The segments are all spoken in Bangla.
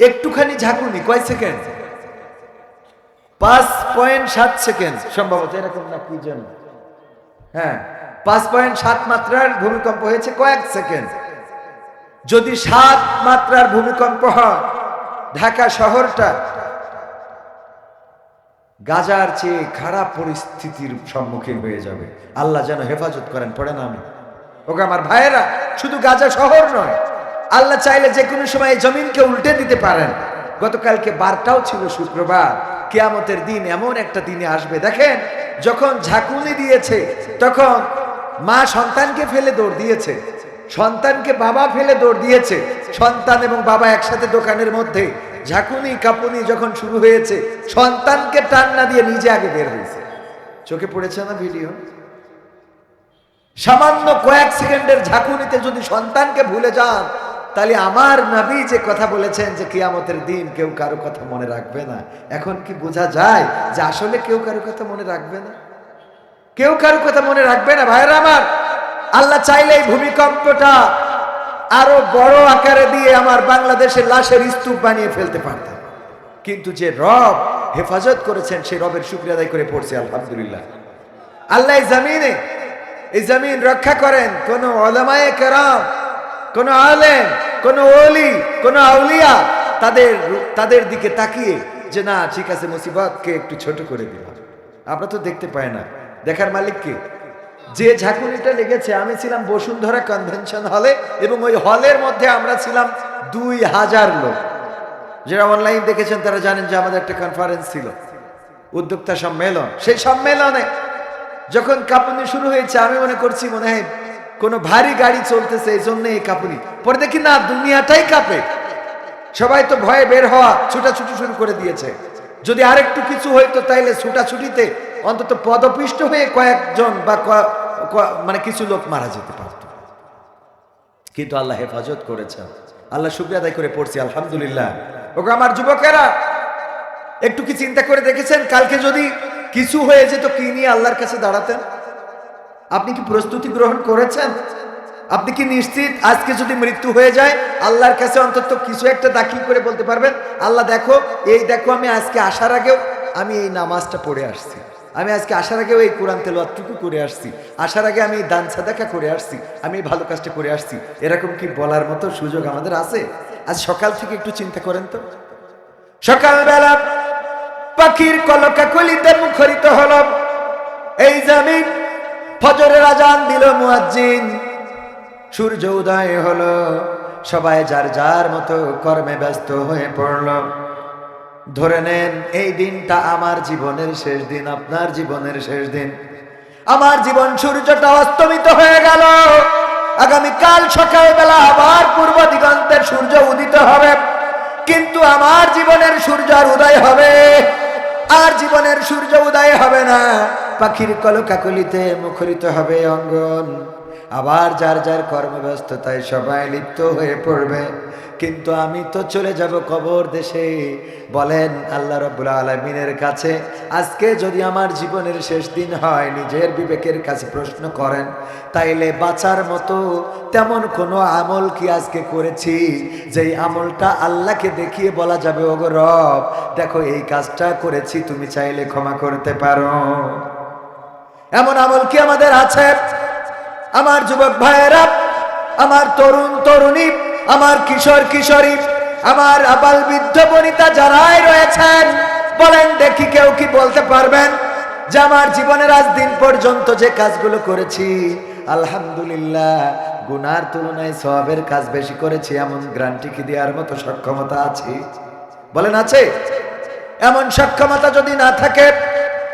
একটুখানি ঝাঁকুনি, কয় সেকেন্ড? পাঁচ পয়েন্ট সাত সেকেন্ড, সম্ভবত এরকম না কি যেন। হ্যাঁ পাঁচ পয়েন্ট সাত মাত্রার ভূমিকম্প হয়েছে কয়েক সেকেন্ড। যদি সাত মাত্রার ভূমিকম্প হয়, ঢাকা শহরটা গাজার চেয়ে খারাপ পরিস্থিতির সম্মুখীন হয়ে যাবে। আল্লাহ যেন হেফাজত করেন, পড়ে না আমি। ওকে আমার ভাইয়েরা, শুধু গাজা শহর নয় আল্লাহ চাইলে যে কোনো সময় জমিনকে উল্টে দিতে পারেন। গতকালকে বারটাও ছিল শুক্রবার। কেয়ামতের দিন এমন একটা দিনে আসবে। দেখেন, যখন ঝাঁকুনি দিয়েছে, তখন মা সন্তানকে ফেলে দৌড় দিয়েছে। সন্তানকে বাবা ফেলে দৌড় দিয়েছে। সন্তান এবং বাবা একসাথে দোকানের মধ্যে ঝাঁকুনি, কাপুনি যখন শুরু হয়েছে, সন্তানকে টান না দিয়ে নিজে আগে বের হয়েছে। চোখে পড়েছে না ভিডিও? সামান্য কয়েক সেকেন্ডের ঝাঁকুনিতে যদি সন্তানকে ভুলে যান তাহলে আমার নবী যে কথা বলেছেন যে কিয়ামতের দিন কেউ কারও কথা মনে রাখবে না। এখন কি বোঝা যায় যে আসলে কেউ কারও কথা মনে রাখবে না? কেউ কারও কথা মনে রাখবে না? ভাইরা আমার, আল্লাহ চাইলে এই ভূমিকম্পটা আরও বড় আকারে দিয়ে আমার বাংলাদেশের লাশের স্তূপ বানিয়ে ফেলতে পারতেন কিন্তু যে রব হেফাজত করেছেন, সেই রবের শুক্রিয়া আদায় করে পড়ছে, আলহামদুলিল্লাহ। আল্লাহ এই জমিনে, এই জমিন রক্ষা করেন কোন ওলামায়ে কেরাম কোন আলেম, কোন ওলি, কোন আউলিয়া তাদের তাদের দিকে তাকিয়ে যে না, ঠিক আছে, মুসিবতকে একটু ছোট করে দিলাম। আমরা তো দেখতে পাই না। দেখার মালিককে যে ঝাঁকুনিটা লেগেছে, আমি ছিলাম বসুন্ধরা কনভেনশন হলে এবং ওই হলের মধ্যে আমরা ছিলাম দুই হাজার লোক। যারা অনলাইন দেখেছেন, তারা জানেন যে আমাদের একটা কনফারেন্স ছিল, উদ্যোক্তা সম্মেলন। সেই সম্মেলনে যখন কাঁপুনি শুরু হয়েছে, আমি মনে করছি মনে হয় কোনো ভারী গাড়ি চলতেছে এই জন্য এই কাঁপুনি। পরে দেখি না, দুনিয়াটাই কাঁপে। সবাই তো ভয়ে বের হওয়া, ছুটাছুটি শুরু করে দিয়েছে। যদি আরেকটু কিছু হইতো তাইলে ছুটাছুটিতে অন্তত পদপিষ্ট হয়ে কয়েকজন বা মানে কিছু লোক মারা যেতে পারত। কিন্তু আল্লাহ হেফাজত করেছেন। আল্লাহ শুক্রিয়া আদায় করে পড়ছি, আলহামদুলিল্লাহ। ওকে আমার যুবকেরা, একটু কি চিন্তা করে দেখেছেন, কালকে যদি কিছু হয়ে যেত, কি নিয়ে আল্লাহর কাছে দাঁড়াতেন? আপনি কি প্রস্তুতি গ্রহণ করেছেন? আপনি কি নিশ্চিত আজকে যদি মৃত্যু হয়ে যায়, আল্লাহর কাছে অন্তত কিছু একটা দাখিল করে বলতে পারবেন? আল্লাহ, দেখো, এই দেখো, আমি আজকে আসার আগেও আমি এই নামাজটা পড়ে আসছি। আমি আজকে আসার আগেও এই কোরআন তেলোয়াতটুকু করে আসছি। আসার আগে আমি দান সাদাকা করে আসছি। আমি এই ভালো কাজটা করে আসছি। এরকম কি বলার মতো সুযোগ আমাদের আছে? আজ সকাল থেকে একটু চিন্তা করেন তো। সকালবেলা পাখির কলকা কলিতে মুখরিত হল এই জামিন ফজরের আজান দিল মুয়াজ্জিন। সূর্য উদয় হলো, সবাই যার যার মতো কর্মে ব্যস্ত হয়ে পড়ল। ধরে নেন, এই দিনটা আমার জীবনের শেষ দিন, আপনার জীবনের শেষ দিন। আমার জীবন সূর্যটা অস্তমিত হয়ে গেল। আগামীকাল সকালবেলা আবার পূর্ব দিগন্তের সূর্য উদিত হবে। কিন্তু আমার জীবনের সূর্য আর উদয় হবে আর জীবনের সূর্য উদয় হবে না। পাখির কলকাকলিতে মুখরিত হবে অঙ্গন। আবার যার যার কর্মব্যস্ততায় সবাই লিপ্ত হয়ে পড়বে। কিন্তু আমি তো চলে যাব কবর দেশে। বলেন, আল্লাহ রব্বুল আলমিনের কাছে, আজকে যদি আমার জীবনের শেষ দিন হয়, নিজের বিবেকের কাছে প্রশ্ন করেন, তাইলে বাঁচার মতো তেমন কোনো আমল কি আজকে করেছি? যেই আমলটা আল্লাহকে দেখিয়ে বলা যাবে, ওগো রব, দেখো এই কাজটা করেছি, তুমি চাইলে ক্ষমা করতে পারো। এমন আমল কি আমাদের আছে? আমার যুবক ভাইয়েরা, আমার তরুণ তরুণী, আমার কিশোর কিশোরী, আমার আবাল বৃদ্ধ বনিতা যারাই রয়েছেন, বলেন দেখি কেউ কি বলতে পারবেন যে আমার জীবনের আজ দিন পর্যন্ত যে কাজগুলো করেছি, আলহামদুলিল্লাহ, গুনার তুলনায় সবের কাজ বেশি করেছি, এমন গ্রান্টি কি দেওয়ার মতো সক্ষমতা আছে? বলেন আছে? এমন সক্ষমতা যদি না থাকে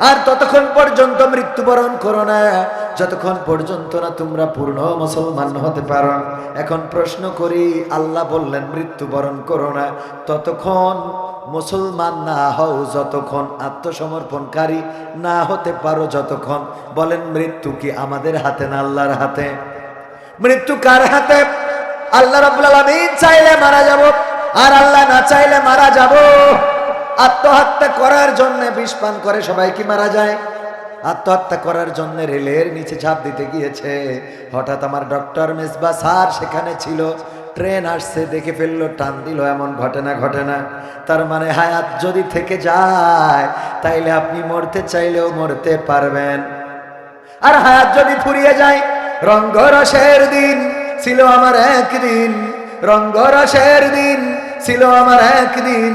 আর ততক্ষণ পর্যন্ত মৃত্যুবরণ করো না। যতক্ষণ পর্যন্ত না তোমরা পূর্ণ মুসলমান হতে পারো। এখন প্রশ্ন করি, আল্লাহ বললেন মৃত্যুবরণ করো না। ততক্ষণ মুসলমান না হও, যতক্ষণ আত্মসমর্পণকারী না হতে পারো, যতক্ষণ। বলেন, মৃত্যু কি আমাদের হাতে না আল্লাহর হাতে? মৃত্যু কার হাতে? আল্লাহ রাব্বুল আলামিন চাইলে মারা যাব, আর আল্লাহ না চাইলে মারা যাব। আত্মহত্যা করার জন্য বিষ পান করে সবাই কি মারা যায়? আত্মহত্যা করার জন্য রেলের নিচে ঝাঁপ দিতে গিয়েছে। হঠাৎ আমার ডক্টর মেজবা স্যার সেখানে ছিল। ট্রেন আসছে, দেখে ফেলল, টান দিল, এমন ঘটনা ঘটে না তার মানে হায়াত যদি থেকে যায়, তাইলে আপনি মরতে চাইলেও মরতে পারবেন। আর হায়াত যদি ফুরিয়ে যায়, রঙ্গরসের দিন ছিল আমার একদিন। রঙ্গরসের দিন ছিল আমার একদিন।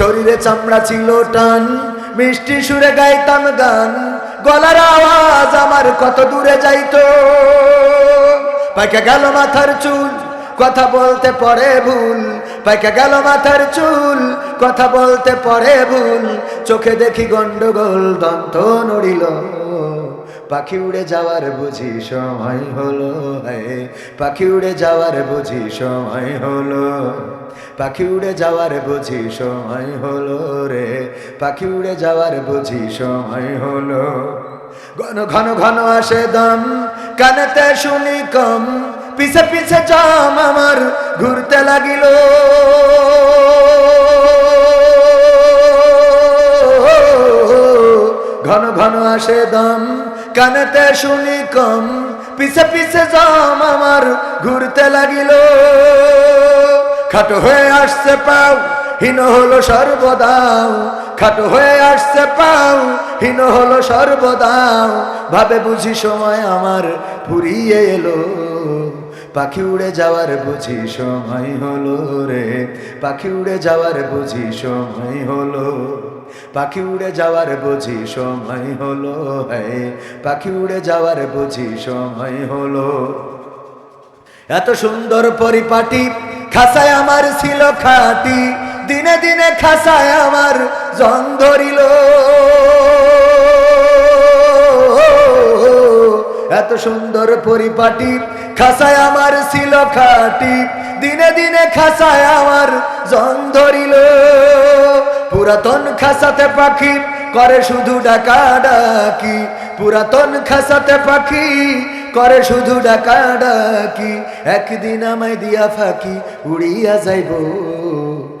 শরীরে চামড়া ছিল টান, মিষ্টি সুরে গাইতাম গান, গলার আওয়াজ আমার কত দূরে যাইতো। পাইকা গেল মাথার চুল, কথা বলতে পরে ভুল। পাইকা গেল মাথার চুল, কথা বলতে পরে ভুল। চোখে দেখি গন্ডগোল দন্ত নড়িল। পাখি উড়ে যাওয়ার বুঝি সময় হলো হায় পাখি উড়ে যাওয়ার বুঝি সময় হলো। পাখি উড়ে যাওয়ার বুঝি সময় হলো রে। পাখি উড়ে যাওয়ার বুঝি সময় হলো। ঘন ঘন ঘন আসে দম, কানেতে শুনি কম। পিছে পিছে জাম আমার ঘুরতে লাগিল। ঘন ঘন আসে দম কানেতে শুনি কম পিছে পিছে জাম আমার ঘুরতে লাগিল। খাটো হয়ে আসছে পাও, হীন হলো সর্বদাও। খাটো হয়ে আসছে পাও, হীন হলো সর্বদাও। ভাবে বুঝি সময় আমার ফুরিয়ে এলো। পাখি উড়ে যাওয়ার বুঝি সময় হলো রে। পাখি উড়ে যাওয়ার বুঝি সময় হলো। পাখি উড়ে যাওয়ার বুঝি সময় হলো হ্যাঁ পাখি উড়ে যাওয়ার বুঝি সময় হলো। এত সুন্দর পরিপাটি খাসায় আমার ছিল খাটি। দিনে দিনে খাসায় আমার জং ধরিল। এত সুন্দর পরিপাটি খাসায় আমার ছিল খাটি, দিনে দিনে খাসায় আমার জং ধরিল। পুরাতন খাসাতে পাখি করে শুধু ডাকা ডাকি পুরাতন খাসাতে পাখি করে শুধু ডাকা ডাকি একদিন আমায় দিয়া ফাঁকি উড়িয়া যাইব।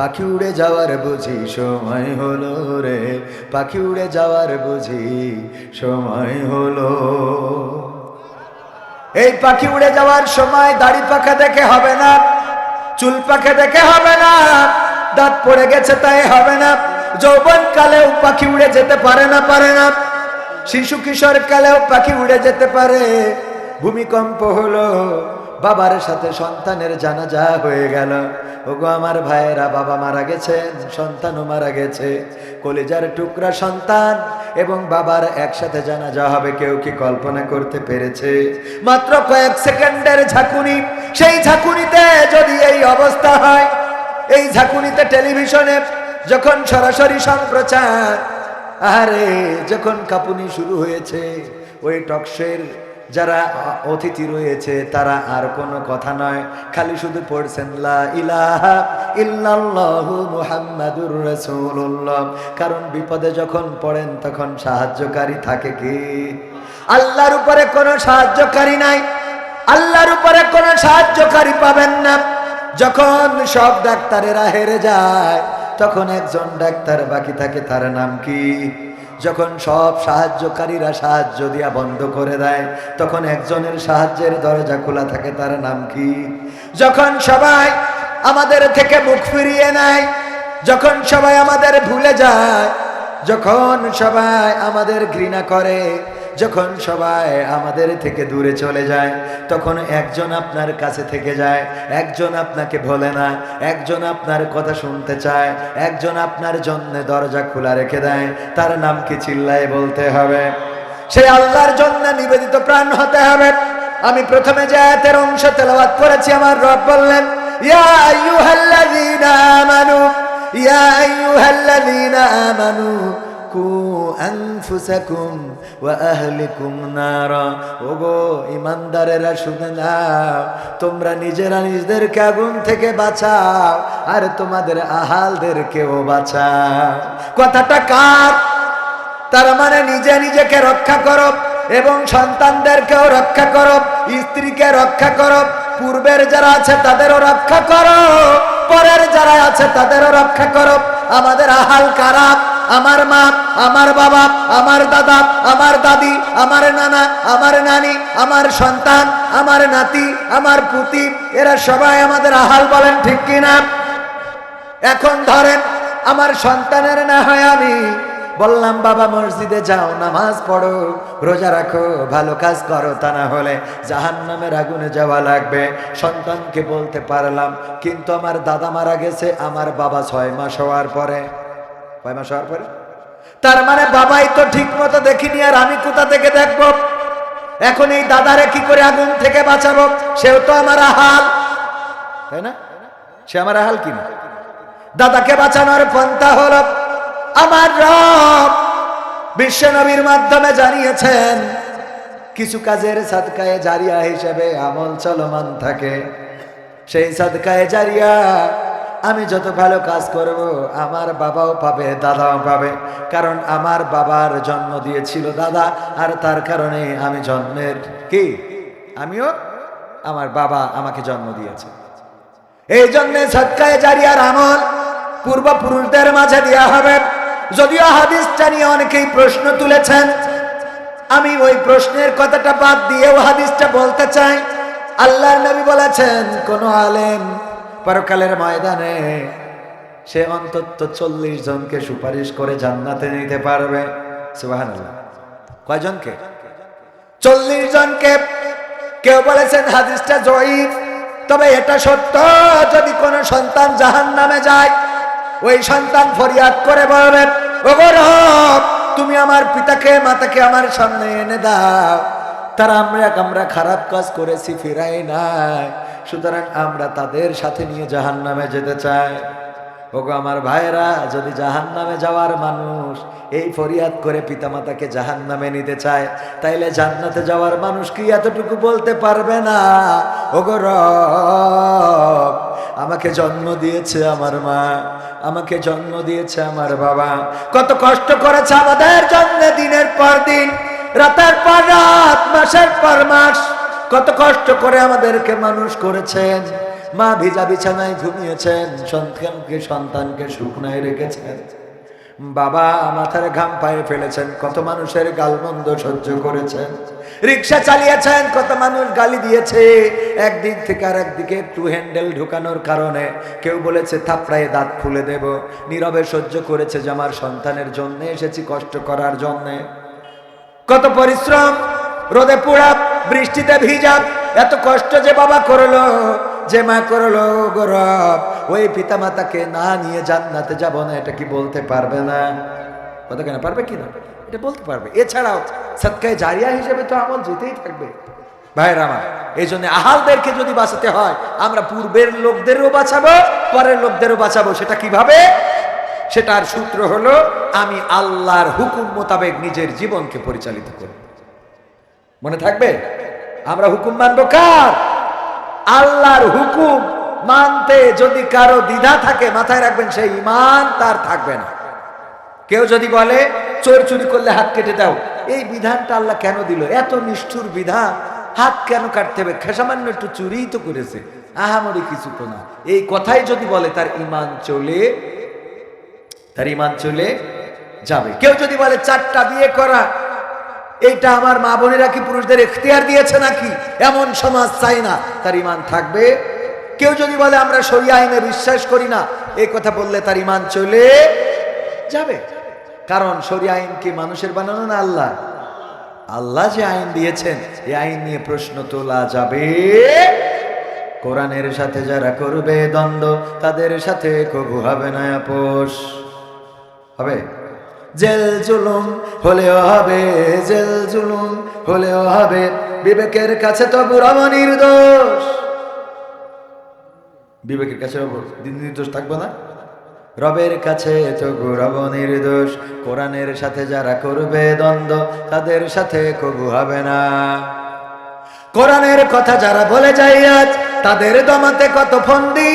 পাখি উড়ে যাওয়ার বুঝি সময় হলো রে। পাখি উড়ে যাওয়ার বুঝি সময় হলো। এই পাখি উড়ে যাওয়ার সময় দাড়ি পাখা দেখে হবে না, চুল পাখা দেখে হবে না, দাঁত পড়ে গেছে তাই হবে না। যৌবন কালেও পাখি উড়ে যেতে পারে না পারে না। শিশু কিশোর কালেও পাখি উড়ে যেতে পারে। ভূমিকম্প হলো বাবার সাথে সন্তানের জানাজা হয়ে গেল। ওগো আমার ভাইয়েরা, বাবা মারা গেছে সন্তানও মারা গেছে। কলিজার টুকরা সন্তান এবং বাবার একসাথে জানাজা হবে, কেউ কি কল্পনা করতে পেরেছে? মাত্র কয়েক সেকেন্ডের ঝাঁকুনি। সেই ঝাঁকুনিতে যদি এই অবস্থা হয়, এই ঝাঁকুনিতে টেলিভিশনে যখন সরাসরি সম্প্রচার আরে যখন কাপুনি শুরু হয়েছে, ওই টকশের যারা অতিথি রয়েছে, তারা আর কোনো কথা নয়। খালি শুধু পড়ছেন ইলাহা কারণ বিপদে যখন পড়েন, তখন সাহায্যকারী থাকে কি? আল্লাহর উপরে কোনো সাহায্যকারী নাই। আল্লাহর উপরে কোনো সাহায্যকারী পাবেন না। যখন সব ডাক্তারেরা হেরে যায়, তখন একজন ডাক্তার বাকি থাকে, তার নাম কি? যখন সব সাহায্যকারীরা সাহায্য দিয়া বন্ধ করে দেয়, তখন একজনের সাহায্যের দরজা খোলা থাকে, তার নাম কি? যখন সবাই আমাদের থেকে মুখ ফিরিয়ে নেয়, যখন সবাই আমাদের ভুলে যায়, যখন সবাই আমাদের ঘৃণা করে যখন সবাই আমাদের থেকে দূরে চলে যায়, তখন একজন আপনার কাছে থেকে যায়, একজন আপনাকে ভোলে না, একজন আপনার কথা শুনতে চায়, একজন আপনার জন্য দরজা খোলা রেখে দেয়, তার নাম কি চিল্লায় বলতে হবে? সেই আল্লাহর জন্য নিবেদিত প্রাণ হতে হবে। আমি প্রথমে যে আয়াতের অংশ তেলাওয়াত করেছি, আমার রব বললেন, ইয়া আইয়ুহাল্লাযীনা ইয়া আইয়ুহাল্লাযীনা আমানু কু আনফুসাকুম ওয়া আহলিকুম নারা। ওগো ইমানদারেরা, শুনে নাও, তোমরা নিজেরা নিজেদেরকে আগুন থেকে বাঁচাও, আর তোমাদের আহালদেরকেও বাঁচাও। কথাটা কার? তার মানে নিজে নিজেকে রক্ষা করো এবং সন্তানদেরকেও রক্ষা করো, স্ত্রীকে রক্ষা করো, পূর্বের যারা আছে তাদেরও রক্ষা করো, পরের যারা আছে তাদেরও রক্ষা করো। আমাদের আহাল কারাপ আমার মা, আমার বাবা, আমার দাদা, আমার দাদি, আমার নানা, আমার নানি, আমার সন্তান, আমার নাতি, আমার পুতি, এরা সবাই আমাদের আহাল বলেন ঠিক কিনা? এখন ধরেন আমার সন্তানের না হয় আমি, বললাম, বাবা, মসজিদে যাও, নামাজ পড়ো, রোজা রাখো, ভালো কাজ করো, তা না হলে জাহান নামের আগুনে যাওয়া লাগবে। সন্তানকে বলতে পারলাম, কিন্তু আমার দাদা মারা গেছে, আমার বাবা ছয় মাস হওয়ার পরে। কয় মাস হওয়ার পরে? তার মানে বাবাই তো ঠিক মতো দেখিনি, আর আমি কোথা থেকে দেখব? এখন এই দাদারে কি করে আগুন থেকে বাঁচাবো? সেও তো আমার আহাল। তাই না? সে আমার আহাল কিনা দাদাকে বাঁচানোর পন্থা হল আমার রব। বিশ্ব নবীর মাধ্যমে জানিয়েছেন, কিছু কাজের সাদকায়ে জারিয়া হিসেবে আমল চলমান থাকে। সেই সাদকায়ে জারিয়া আমি যত ভালো কাজ করব, আমার বাবাও পাবে, দাদাও পাবে। কারণ আমার বাবার জন্ম দিয়েছিল দাদা, আর তার কারণে আমি জন্মের কি? আমিও আমার বাবা আমাকে জন্ম দিয়েছে। এই জন্য সৎকায় জারিয়ার আমল পূর্বপুরুষদের মাঝে দেওয়া হবে। যদিও হাদিসটা নিয়ে অনেকেই প্রশ্ন তুলেছেন, আমি ওই প্রশ্নের কথাটা বাদ দিয়েও হাদিসটা বলতে চাই। আল্লাহ নবী বলেছেন, কোন আলেম পরকালের ময়দানে সে অন্তত চল্লিশ জনকে সুপারিশ করে জান্নাতে নিতে পারবে। সুবহানাল্লাহ। কয়জনকে? চল্লিশ জনকে। কেউ বলেছেন হাদিসটা জয়ীফ, তবে এটা সত্য। যদি কোনো সন্তান জাহান নামে যায়, ওই সন্তান ফরিয়াদ করে বলবে, ওগো রব, তুমি আমার পিতাকে, মাতাকে আমার সামনে এনে দাও। তারা আমরা আমরা খারাপ কাজ করেছি, ফিরাই নাই। সুতরাং আমরা তাদের সাথে নিয়ে জাহান নামে যেতে চাই। ওগো আমার ভাইরা যদি জাহান নামে যাওয়ার মানুষ এই ফরিয়াদ করে পিতামাতাকে জাহান নামে নিতে চায়, তাইলে জান্নাতে যাওয়ার মানুষ কি এতটুকু বলতে পারবে না? ওগো রব, আমাকে জন্ম দিয়েছে আমার মা, আমাকে জন্ম দিয়েছে আমার বাবা। কত কষ্ট করেছে আমাদের জন্য দিনের পর দিন। রাতের পর রাত, মাসের পর মাস, কত কষ্ট করে আমাদেরকে মানুষ করেছেন। মা ভিজা বিছানায় ঘুমিয়েছেন, সন্তানকে সন্তানকে শুকনায় রেখেছেন। বাবা মাথার ঘাম পায়ে ফেলেছেন, কত মানুষের গালমন্দ সহ্য করেছেন। রিক্সা চালিয়েছেন, কত মানুষ গালি দিয়েছে। একদিক থেকে আর একদিকে টু হ্যান্ডেল ঢুকানোর কারণে কেউ বলেছে, থাপড়ায় দাঁত খুলে দেব। নীরবে সহ্য করেছে যে, আমার সন্তানের জন্যে এসেছি কষ্ট করার জন্যে। কত পরিশ্রম, রোদে পোড়া, বৃষ্টিতে ভিজা, এত কষ্ট যে বাবা করল, যে মা করল গৌরব ওই পিতা মাতাকে না নিয়ে জান্নাতে যাব না, এটা কি বলতে পারবে না? কথা কেন, পারবে কি না? এটা বলতে পারবে। এছাড়াও সৎকায় জারিয়া হিসেবে তো আমল যেতেই থাকবে। ভাইরা আমার এই জন্য আহালদেরকে যদি বাঁচাতে হয়, আমরা পূর্বের লোকদেরও বাঁচাবো, পরের লোকদেরও বাঁচাবো, সেটা কীভাবে? সেটার সূত্র হলো, আমি আল্লাহর হুকুম মোতাবেক নিজের জীবনকে পরিচালিত করব। মনে থাকবে? আমরা হুকুম মানবো কার? আল্লাহর হুকুম মানতে যদি কারও দ্বিধা থাকে, মাথায় রাখবেন সেই ইমান তার থাকবে না। কেউ যদি বলে, চোর চুরি করলে হাত কেটে দাও, এই বিধানটা আল্লাহ কেন দিল? এত নিষ্ঠুর বিধান, হাত কেন কাটতে হবে? খেসামান্য একটু চুরিই তো করেছে, আহামরি কিছু তো না। এই কথাই যদি বলে, তার ইমান চলে তার ইমান চলে যাবে। কেউ যদি বলে, চারটা বিয়ে করা, এইটা আমার মা বোনেরা কি পুরুষদের এখতিয়ার দিয়েছে নাকি? এমন সমাজ চাই না। তার ইমান থাকবে। কেউ যদি বলে, আমরা সরিয়া আইনে বিশ্বাস করি না, এই কথা বললে তার ইমান চলে যাবে। কারণ সরিয়া আইন কি মানুষের বানানো না আল্লাহ? আল্লাহ যে আইন দিয়েছেন এই আইন নিয়ে প্রশ্ন তোলা যাবে। কোরআনের সাথে যারা করবে দ্বন্দ্ব, তাদের সাথে কবু হবে না, আপোষ। হবে? জেল জুলুম হলেও হবে, জেল জুলুম হলেও হবে। বিবেকের কাছে তো বুড়াবো নির্দোষ। বিবেকের কাছে নির্দোষ থাকব না। রবের কাছে তো গৌরব নির্দোষ। কোরআনের সাথে যারা করবে দ্বন্দ্ব, তাদের সাথে কবু হবে না। কোরআনের কথা যারা বলে যায় আজ, তাদের দমাতে কত ফন্দি।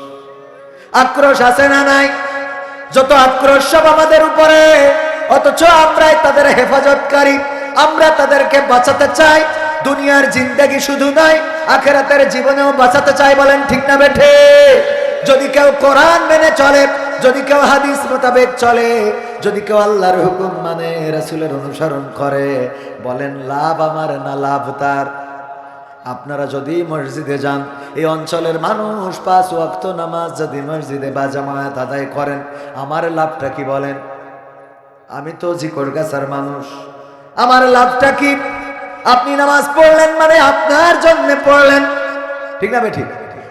আক্রোশ আছে না নাই? যত আক্রোশ সব আমাদের উপরে, অথচ আমরাই তাদের হেফাজতকারী। আমরা তাদেরকে বাঁচাতে চাই, দুনিয়ার জিন্দেগি শুধু নয় আখেরাতের জীবনেও বাঁচাতে চাই বলেন ঠিক না বেঠে? যদি কেউ কোরআন মেনে চলে, যদি কেউ হাদিস মোতাবেক চলে, যদি কেউ আল্লাহর হুকুম মানে রাসূলের অনুসরণ করে, বলেন লাভ আমার না লাভ তার? আপনারা যদি মসজিদে যান, এই অঞ্চলের মানুষ পাঁচ ওয়াক্ত নামাজ যদি মসজিদে বা জামায়াত আদায় করেন, আমার লাভটা কি বলেন? আমি তো জিকর গাছার মানুষ। আমার লাভটা কি? আপনি নামাজ পড়লেন মানে আপনার জন্য পড়লেন। ঠিক না ঠিক?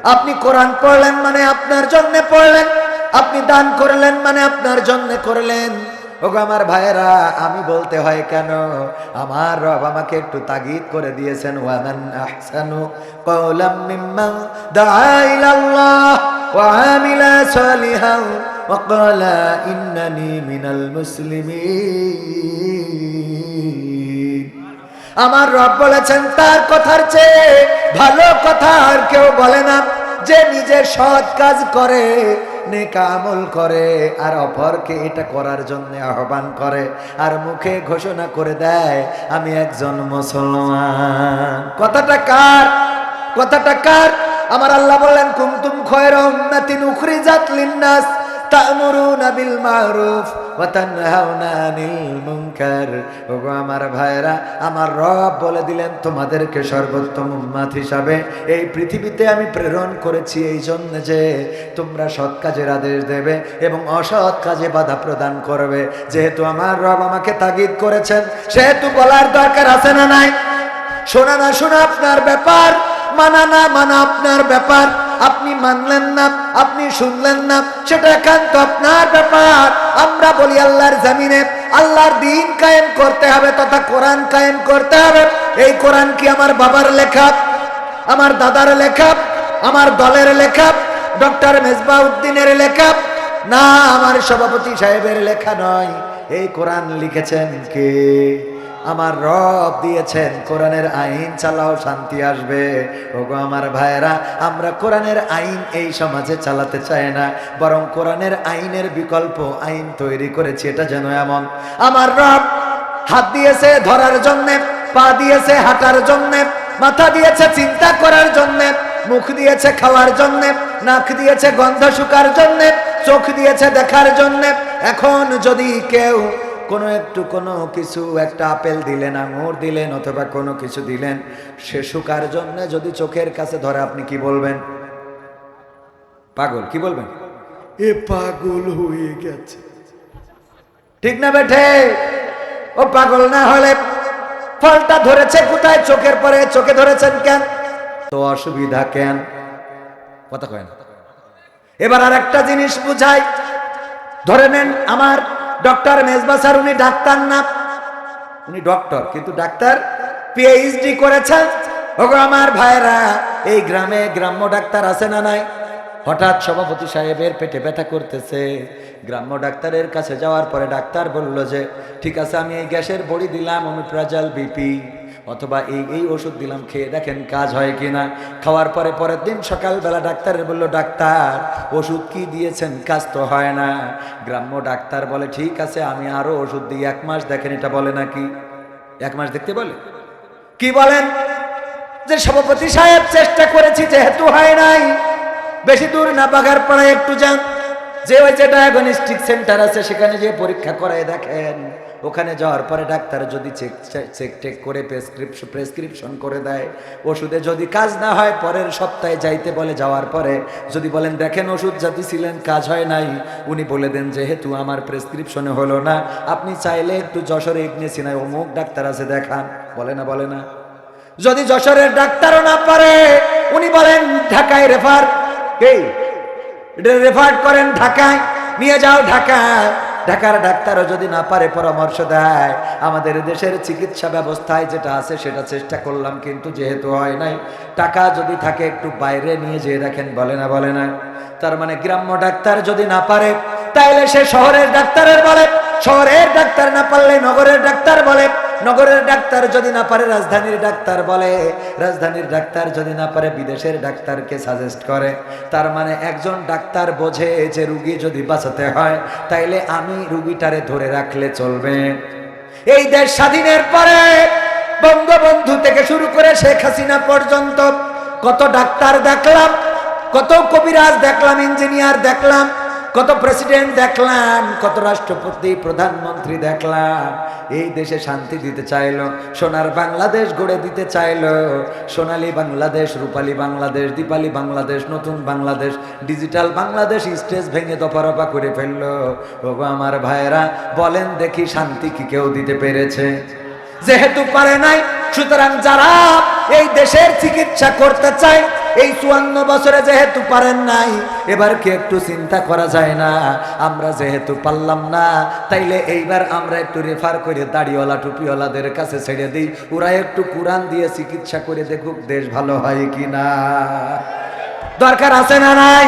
আপনি কোরআন পড়লেন মানে আপনার জন্য পড়লেন। আপনি দান করলেন মানে আপনার জন্য করলেন। ওগো আমার ভাইয়েরা, আমি বলতে হয় কেন? আমার রব আমাকে একটু তাগিদ করে দিয়েছেন, ওয়ামান আহসানু কওলাম মিম্মান দাআ ইলাল্লাহ ওয়া আমিলা ওয়া ক্বালা ইন্নানি মিনাল মুসলিমিন। আমার রব বলেছেন, তার কথার চেয়ে ভালো কথা আর কেউ বলে না। যে নিজের সৎ কাজ করে নেকা আমল করে, আর অপরকে এটা করার জন্য আহ্বান করে, আর মুখে ঘোষণা করে দেয়, আমি একজন মুসলমান। কথাটা কার? কথাটা কার? আমার আল্লাহ বললেন কুমতুম খয়রম খয়রা উখরি উখরিজাত লিন্নাস। আমার ভাইরা আমার রব বলে দিলেন তোমাদেরকে সর্বোত্তম উম্মাত হিসাবে। এই পৃথিবীতে আমি প্রেরণ করেছি এই জন্য যে তোমরা সৎ কাজের আদেশ দেবে এবং অসৎ কাজে বাধা প্রদান করবে। যেহেতু আমার রব আমাকে তাগিদ করেছেন, সেহেতু বলার দরকার আছে না নাই? শোনা না, শোনা আপনার ব্যাপার, মানা না, মানা আপনার ব্যাপার। আপনি মানলেন না, আপনি শুনলেন না, সেটা একান্ত আপনার ব্যাপার। আমরা বলি আল্লাহর জামিনে, আল্লাহর দিন কায়েম করতে হবে তথা কোরআন কায়েম করতে হবে। এই কোরআন কি আমার বাবার লেখা, আমার দাদার লেখা, আমার দলের লেখা, ডক্টর মেজবা উদ্দিনের লেখা? না, আমার সভাপতি সাহেবের লেখা নয়। এই কোরআন লিখেছেন কে? আমার রব দিয়েছেন, কোরআনের আইন চালাও, শান্তি আসবে। ওগো আমার ভাইয়েরা, আমরা কোরআনের আইন এই সমাজে চালাতে চাই না, বরং কোরআনের আইনের বিকল্প আইন তৈরি করেছি, এটা যেন এমন। আমার রব হাত দিয়েছে ধরার জন্যে, পা দিয়েছে হাঁটার জন্যে, মাথা দিয়েছে চিন্তা করার জন্যে, মুখ দিয়েছে খাওয়ার জন্যে, নাক দিয়েছে গন্ধ শুকার জন্যে, চোখ দিয়েছে দেখার জন্যে। এখন যদি কেউ কোনো একটু কোনো কিছু একটা আপেল দিলেন আঙুর দিলেন অথবা কোনো কিছু দিলেন সে শুকার জন্য যদি চোখের কাছে ধরে আপনি কি বলবেন? পাগল কি বলবেন? এ পাগল হয়ে গেছে। ঠিক না বেঠে? ও পাগল না হলে ফলটা ধরেছে কোথায়? চোখের পরে চোখে ধরেছেন কেন? তো অসুবিধা কেন? কথা কয় না। এবার আর একটা জিনিস বুঝাই। ধরে নেন আমার ডক্টর মেজবা স্যার, উনি ডাক্তার না। উনি ডক্টর, কিন্তু ডাক্তার পিএইচডি করেছেন ওগো আমার ভাইরা এই গ্রামে গ্রাম্য ডাক্তার আছে না নাই? হঠাৎ সভাপতি সাহেবের পেটে ব্যথা করতেছে। গ্রাম্য ডাক্তারের কাছে যাওয়ার পরে ডাক্তার বলল যে, ঠিক আছে, আমি এই গ্যাসের বড়ি দিলাম অমিপ্রাজাল বিপি। অথবা এই এই ওষুধ দিলাম, খেয়ে দেখেন কাজ হয় কিনা। খাওয়ার পরে পরের দিন সকালবেলা ডাক্তারের বলল, ডাক্তার, ওষুধ কি দিয়েছেন? কাজ তো হয় না। গ্রাম্য ডাক্তার বলে, ঠিক আছে, আমি আরও ওষুধ দিই। এক মাস দেখেন এটা বলে নাকি? এক মাস দেখতে বলে? কি বলেন? যে সভাপতি সাহেব চেষ্টা করেছি, যেহেতু হয় নাই, বেশি দূর না বাগার পাড়ায় একটু যান। যে ওই যে ডায়াগনস্টিক সেন্টার আছে, সেখানে যে পরীক্ষা করায় দেখেন। ওখানে যাওয়ার পরে ডাক্তার যদি চেক চেক টেক করে প্রেসক্রিপশন প্রেসক্রিপশন করে দেয়, ওষুধে যদি কাজ না হয়, পরের সপ্তাহে যাইতে বলে, যাওয়ার পরে যদি বলেন, দেখেন, ওষুধ যা দিছিলেন কাজ হয় নাই। উনি বলে দেন, যেহেতু আমার প্রেসক্রিপশনে হলো না, আপনি চাইলে একটু যশোরে ইবনে সিনায় অমুক ডাক্তার আছে, দেখান। বলে না বলে না। যদি যশোরের ডাক্তারও না পারে উনি বলেন, ঢাকায় রেফার এই রেফার করেন ঢাকায়, নিয়ে যাও ঢাকায়। ঢাকার ডাক্তারও যদি না পারে পরামর্শ দেয়, আমাদের দেশের চিকিৎসা ব্যবস্থায় যেটা আছে সেটা চেষ্টা করলাম, কিন্তু যেহেতু হয় নাই, টাকা যদি থাকে একটু বাইরে নিয়ে যেয়ে দেখেন, বলে না বলে না। তার মানে গ্রাম্য ডাক্তার যদি না পারে, তাইলে সে শহরের ডাক্তারের বলে, শহরের ডাক্তার না পারলে নগরের ডাক্তার বলে। নগরের ডাক্তার যদি না পারে, রাজধানীর ডাক্তার বলে। রাজধানীর ডাক্তার যদি না পারে, বিদেশের ডাক্তারকে সাজেস্ট করে। তার মানে একজন ডাক্তার বোঝে যে রুগী যদি বাঁচাতে হয়, তাইলে আমি রুগীটারে ধরে রাখলে চলবে। এই দেশ স্বাধীনের পরে বঙ্গবন্ধু থেকে শুরু করে শেখ হাসিনা পর্যন্ত কত ডাক্তার দেখলাম, কত কবিরাজ দেখলাম, ইঞ্জিনিয়ার দেখলাম কত প্রেসিডেন্ট দেখলাম, কত রাষ্ট্রপতি, প্রধানমন্ত্রী দেখলাম। এই দেশে শান্তি দিতে চাইলো, সোনার বাংলাদেশ গড়ে দিতে চাইলো। সোনালি বাংলাদেশ, রূপালী বাংলাদেশ, দীপালি বাংলাদেশ, নতুন বাংলাদেশ ডিজিটাল বাংলাদেশ স্টেজ ভেঙে দফারফা করে ফেলল। ওগো আমার ভাইয়েরা, বলেন দেখি শান্তি কি কেউ দিতে পেরেছে? যেহেতু পারে নাই, সুতরাং যারা এই দেশের চিকিৎসা করতে চায় এই চুয়ান্ন বছরে যেহেতু পারেন নাই, এবার কি একটু চিন্তা করা যায় না? আমরা যেহেতু পারলাম না, তাইলে এইবার আমরা একটু রেফার করে দাড়িওয়ালা, টুপিওয়ালাদের কাছে ছেড়ে দিই। ওরা একটু কোরআন দিয়ে চিকিৎসা করে দেখুক দেশ ভালো হয় কি না দরকার আছে না নাই?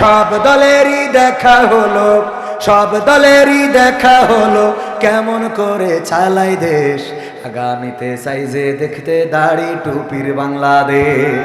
সব দলেরই দেখা হলো, সব দলেরই দেখা হলো, কেমন করে চালাই দেশ? আগামীতে চাই যে দেখতে দাড়ি টুপির বাংলাদেশ।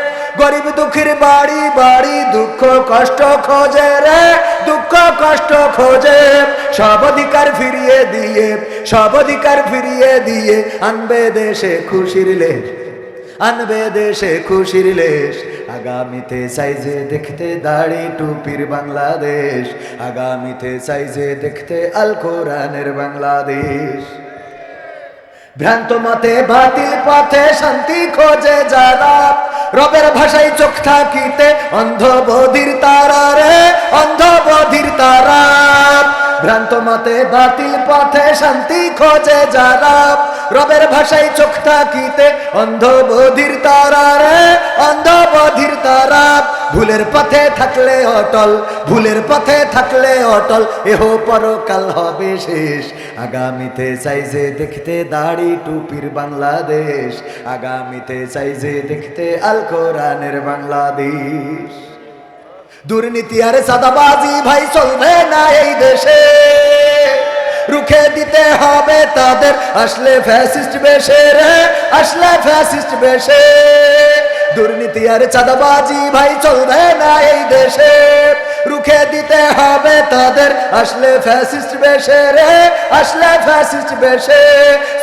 গরিব দুঃখীর বাড়ি বাড়ি দুঃখ কষ্ট খোঁজে রে, দুঃখ কষ্ট খোঁজে। সব অধিকার ফিরিয়ে দিয়ে, সব অধিকার ফিরিয়ে দিয়ে আনবে দেশে খুশির লেশ, আনবে দেশে খুশির লেশ। আগামীতে চাইজে দেখতে দাড়ি টুপির বাংলাদেশ, আগামীতে চাইজে দেখতে আল কোরআনের বাংলাদেশ। ভ্রান্ত মতে বাতিল পথে শান্তি খোঁজে যারা রবের ভাষায় চোখ থাকিতে অন্ধ বধির তারা রে অন্ধ বধির তারা। ভ্রান্ত মতে বাতিল পথে শান্তি খোঁজে যারা। রবের ভাষায় চোখ থাকিতে অন্ধ বধির তারা রে অন্ধ বধির তারা। ভুলের পথে থাকলে অটল, ভুলের পথে থাকলে অটল, এহ পরকাল হবে শেষ। আগামীতে চাইছে দেখতে দাড়ি টুপির বাংলাদেশ। আগামীতে চাইছে দেখতে আল কোরআনের বাংলাদেশ। দুর্নীতি আর সাদাবাজি ভাই, চলবে না এই দেশে। রুখে দিতে হবে তাদের। আসলে ফ্যাসিস্ট বেশে রে, আসলে ফ্যাসিস্ট বেশে। দুর্নীতি আর চাঁদাবাজি, ভাই, চলবে না এই দেশে। রুখে দিতে হবে তাদের। আসলে ফ্যাসিস্ট বেশে রে, আসলে ফ্যাসিস্ট বেশে।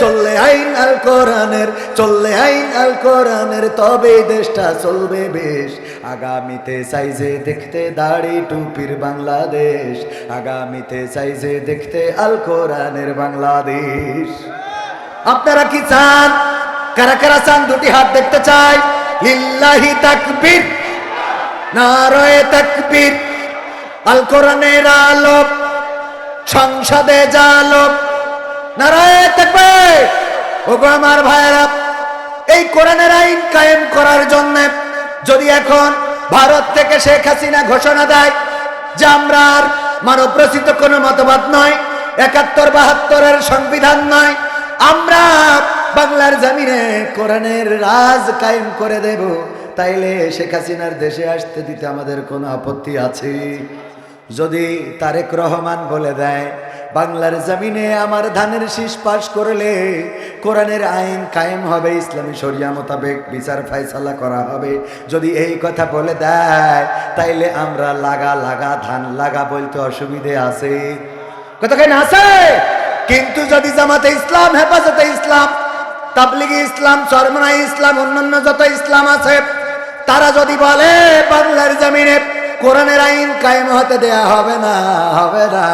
চললে আইন আল কোরআনের, চললে আইন আল কোরআনের তবে দেশটা চলবে বেশ। আগামীতে সাইজে দেখতে দাড়ি টুপির বাংলাদেশ, আগামীতে সাইজে দেখতে আল কোরআনের বাংলাদেশ। আপনারা কি চান? কারা কারা চান? দুটি হাত দেখতে চাই। লিল্লাহি তাকবীর, নারায়ে তাকবীর, আল কোরআনের আলো সংসদে জালো নারায়ে তাকবীর! ওগো আমার ভাইয়েরা, এই কোরআনের আইন কায়েম করার জন্য যদি এখন ভারত থেকে শেখ হাসিনা ঘোষণা দেয় যে আমরা আর মানব রচিত কোনো মতবাদ নয়, একাত্তর বাহাত্তরের সংবিধান নয়, আমরা বাংলার জামিনে কোরআনের রাজ কায়েম করে দেব, তাইলে শেখ হাসিনার দেশে আসতে দিতে আমাদের কোনো আপত্তি আছে? যদি তারেক রহমান বলে দেয় বাংলার জমিনে আমার ধানের শীষ পাশ করলে কোরআনের আইন কায়েম হবে, ইসলামী শরিয়া মোতাবেক বিচার ফাইসালা করা হবে। যদি এই কথা বলে দেয়, তাইলে আমরা লাগা লাগা ধান লাগা বলতে অসুবিধে আছে। কতখানি আছে? কিন্তু যদি জামাতে ইসলাম, হেফাজতে ইসলাম, তাবলিগি ইসলাম চরমনাই ইসলাম, অন্যান্য যত ইসলাম আছে, তারা যদি বলে বাংলার জমিনে কোরআনের আইন কায়েম হতে দেয়া হবে না হবে না।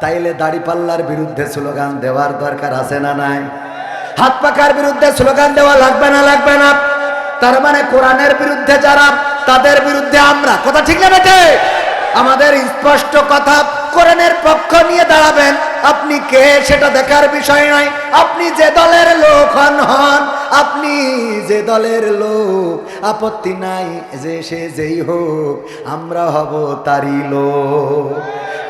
তাইলে দাড়িপাল্লার বিরুদ্ধে স্লোগান দেওয়ার দরকার আছে না নাই? হাত পাকার বিরুদ্ধে স্লোগান দেওয়া লাগবে না লাগবে না। তার মানে কোরআনের বিরুদ্ধে যারা, তাদের বিরুদ্ধে আমরা। কথা ঠিক না আমাদের স্পষ্ট কথা কোরআনের পক্ষ নিয়ে দাঁড়াবেন। আপনি কে সেটা দেখার বিষয় নয়। আপনি যে দলের লোক হন হন। আপনি যে দলের লোক, আপত্তি নাই যে সে যেই হোক, আমরা হব তারই লোক।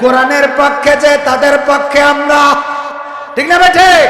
কোরআনের পক্ষে যে, তাদের পক্ষে আমরা। ঠিক না বেঠে